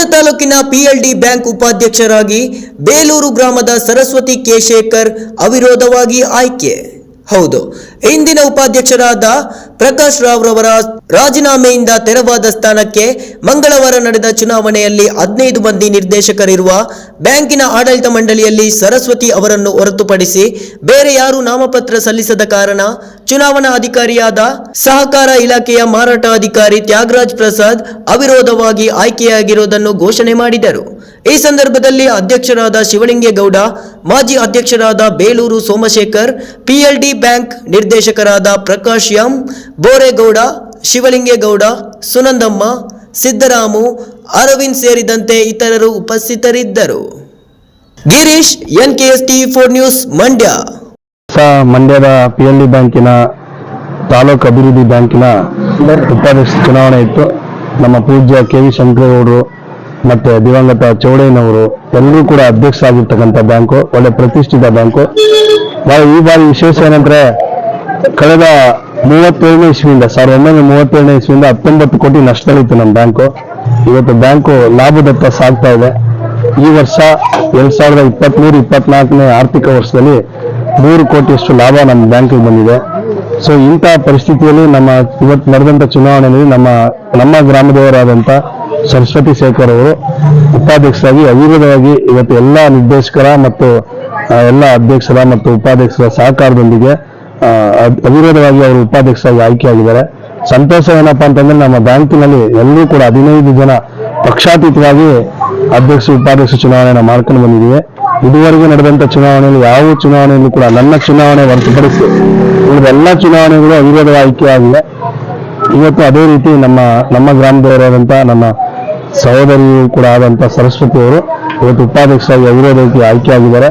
ಮಂಡ್ಯ ತಾಲೂಕಿನ PLD bank ಉಪಾಧ್ಯಕ್ಷರಾಗಿ ಬೇಲೂರು ಗ್ರಾಮದ ಸರಸ್ವತಿ ಕೆಶೇಖರ್ ಅವಿರೋಧವಾಗಿ ಆಯ್ಕೆ. ಹೌದು ಇಂದಿನ ಉಪಾಧ್ಯಕ್ಷರಾದ ಪ್ರಕಾಶ್ ರಾವ್ ರವರ ರಾಜೀನಾಮೆಯಿಂದ ತೆರವಾದ ಸ್ಥಾನಕ್ಕೆ ಮಂಗಳವಾರ ನಡೆದ ಚುನಾವಣೆಯಲ್ಲಿ ಹದಿನೈದು ಮಂದಿ ನಿರ್ದೇಶಕರಿರುವ ಬ್ಯಾಂಕಿನ ಆಡಳಿತ ಮಂಡಳಿಯಲ್ಲಿ ಸರಸ್ವತಿ ಅವರನ್ನು ಹೊರತುಪಡಿಸಿ ಬೇರೆ ಯಾರೂ ನಾಮಪತ್ರ ಸಲ್ಲಿಸದ ಕಾರಣ ಚುನಾವಣಾ ಅಧಿಕಾರಿಯಾದ ಸಹಕಾರ ಇಲಾಖೆಯ ಮಾರಾಟ ಅಧಿಕಾರಿ ತ್ಯಾಗರಾಜ್ ಪ್ರಸಾದ್ ಅವಿರೋಧವಾಗಿ ಆಯ್ಕೆಯಾಗಿರುವುದನ್ನು ಘೋಷಣೆ ಮಾಡಿದರು. ಈ ಸಂದರ್ಭದಲ್ಲಿ ಅಧ್ಯಕ್ಷರಾದ ಶಿವಲಿಂಗೇಗೌಡ, ಮಾಜಿ ಅಧ್ಯಕ್ಷರಾದ ಬೇಲೂರು ಸೋಮಶೇಖರ್, ಪಿಎಲ್ಡಿ ಬ್ಯಾಂಕ್ ನಿರ್ದೇಶಕರಾದ ಪ್ರಕಾಶ್ ಎಂ ಬೋರೇಗೌಡ, ಶಿವಲಿಂಗೇಗೌಡ, ಸುನಂದಮ್ಮ, ಸಿದ್ದರಾಮು, ಅರವಿಂದ್ ಸೇರಿದಂತೆ ಇತರರು ಉಪಸ್ಥಿತರಿದ್ದರು. Girish N K S T four news, Mandya. ಮಂಡ್ಯದ ಪಿ ಎಲ್ ಡಿ ಬ್ಯಾಂಕಿನ ತಾಲೂಕು ಅಭಿವೃದ್ಧಿ ಬ್ಯಾಂಕಿನ ಉಪಾಧ್ಯಕ್ಷ ಚುನಾವಣೆ ಇತ್ತು. ನಮ್ಮ ಪೂಜ್ಯ ಕೆ ವಿ ಶಂಕರೇಗೌಡರು ಮತ್ತೆ ದಿವಂಗತ ಚೌಡಯ್ಯನವರು ಎಲ್ಲರೂ ಕೂಡ ಅಧ್ಯಕ್ಷ ಆಗಿರ್ತಕ್ಕಂಥ ಬ್ಯಾಂಕು, ಒಳ್ಳೆ ಪ್ರತಿಷ್ಠಿತ ಬ್ಯಾಂಕು. ಈ ಬಾರಿ ವಿಶೇಷ ಏನಂದ್ರೆ ಕಳೆದ ಮೂವತ್ತೇಳನೇ ಇಸ್ವಿಯಿಂದ, ಸಾವಿರದ ಒಂಬೈನೂರ ಮೂವತ್ತೇಳನೇ ಇಸ್ವಿಯಿಂದ ಹತ್ತೊಂಬತ್ತು ಕೋಟಿ ನಷ್ಟದಲ್ಲಿತ್ತು ನಮ್ಮ ಬ್ಯಾಂಕು. ಇವತ್ತು ಬ್ಯಾಂಕು ಲಾಭದತ್ತ ಸಾಗ್ತಾ ಇದೆ. ಈ ವರ್ಷ ಎರಡ್ ಸಾವಿರದ ಇಪ್ಪತ್ಮೂರು, ಇಪ್ಪತ್ನಾಲ್ಕನೇ ಆರ್ಥಿಕ ವರ್ಷದಲ್ಲಿ ನೂರು ಕೋಟಿಯಷ್ಟು ಲಾಭ ನಮ್ಮ ಬ್ಯಾಂಕಿಗೆ ಬಂದಿದೆ. ಸೊ ಇಂಥ ಪರಿಸ್ಥಿತಿಯಲ್ಲಿ ನಮ್ಮ ಇವತ್ತು ನಡೆದಂತ ಚುನಾವಣೆಯಲ್ಲಿ ನಮ್ಮ ನಮ್ಮ ಗ್ರಾಮದೇವರಾದಂಥ ಸರಸ್ವತಿ ಶೇಖರ್ ಅವರು ಉಪಾಧ್ಯಕ್ಷರಾಗಿ ಅವಿರೋಧವಾಗಿ ಇವತ್ತು ಎಲ್ಲ ನಿರ್ದೇಶಕರ ಮತ್ತು ಎಲ್ಲ ಅಧ್ಯಕ್ಷರ ಮತ್ತು ಉಪಾಧ್ಯಕ್ಷರ ಸಹಕಾರದೊಂದಿಗೆ ಅವಿರೋಧವಾಗಿ ಅವರು ಉಪಾಧ್ಯಕ್ಷರಾಗಿ ಆಯ್ಕೆಯಾಗಿದ್ದಾರೆ. ಸಂತೋಷ ಏನಪ್ಪಾ ಅಂತಂದ್ರೆ ನಮ್ಮ ಬ್ಯಾಂಕಿನಲ್ಲಿ ಎಲ್ಲರೂ ಕೂಡ ಹದಿನೈದು ಜನ ಪಕ್ಷಾತೀತವಾಗಿ ಅಧ್ಯಕ್ಷ, ಉಪಾಧ್ಯಕ್ಷ ಚುನಾವಣೆಯನ್ನು ಮಾಡ್ಕೊಂಡು ಬಂದಿದ್ದೀವಿ. ಇದುವರೆಗೆ ನಡೆದಂತ ಚುನಾವಣೆಯಲ್ಲಿ ಯಾವ ಚುನಾವಣೆಯಲ್ಲೂ ಕೂಡ ನನ್ನ ಚುನಾವಣೆ ಹೊರತುಪಡಿಸಿ ಎಲ್ಲ ಚುನಾವಣೆಗಳು ಅವಿರೋಧ ಆಯ್ಕೆಯಾಗಿವೆ. ಇವತ್ತು ಅದೇ ರೀತಿ ನಮ್ಮ ನಮ್ಮ ಗ್ರಾಮದವರಾದಂಥ ನಮ್ಮ ಸಹೋದರಿಯೂ ಕೂಡ ಆದಂಥ ಸರಸ್ವತಿ ಅವರು ಇವತ್ತು ಉಪಾಧ್ಯಕ್ಷರಾಗಿ ಅವಿರೋಧವಾಗಿ ಆಯ್ಕೆಯಾಗಿದ್ದಾರೆ.